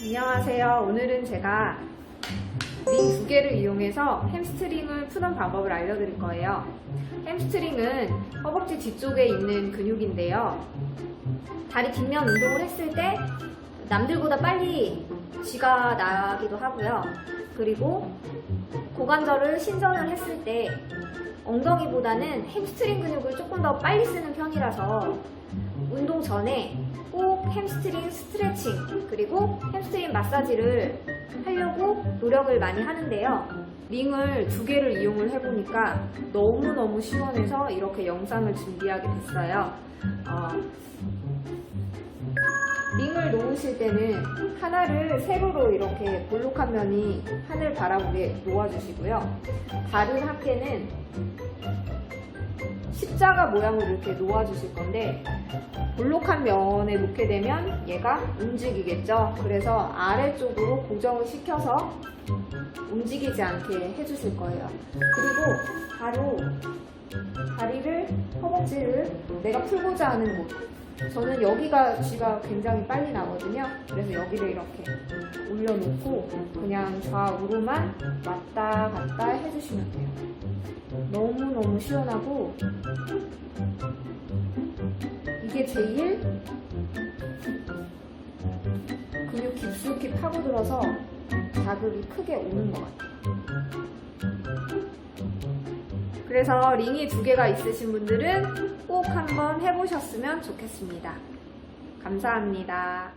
안녕하세요. 오늘은 제가 링 두 개를 이용해서 햄스트링을 푸는 방법을 알려드릴 거예요. 햄스트링은 허벅지 뒤쪽에 있는 근육인데요. 다리 뒷면 운동을 했을 때 남들보다 빨리 쥐가 나기도 하고요. 그리고 고관절을 신전을 했을 때 엉덩이보다는 햄스트링 근육을 조금 더 빨리 쓰는 편이라서 운동 전에 꼭 햄스트링 스트레칭 그리고 햄스트링 마사지를 하려고 노력을 많이 하는데요. 링을 두 개를 이용을 해보니까 너무너무 시원해서 이렇게 영상을 준비하게 됐어요. 어, 놓으실 때는 하나를 세로로 이렇게 볼록한 면이 하늘 바라보게 놓아주시고요. 다른 합계는 십자가 모양으로 이렇게 놓아주실 건데 볼록한 면에 놓게 되면 얘가 움직이겠죠. 그래서 아래쪽으로 고정을 시켜서 움직이지 않게 해주실 거예요. 그리고 바로 다리를 허벅지를 내가 풀고자 하는 곳 저는 여기가 쥐가 굉장히 빨리 나거든요. 그래서 여기를 이렇게 올려놓고 그냥 좌우로만 왔다 갔다 해주시면 돼요. 너무너무 시원하고 이게 제일 근육 깊숙이 파고들어서 자극이 크게 오는 것 같아요. 그래서 링이 두 개가 있으신 분들은 꼭 한번 해보셨으면 좋겠습니다. 감사합니다.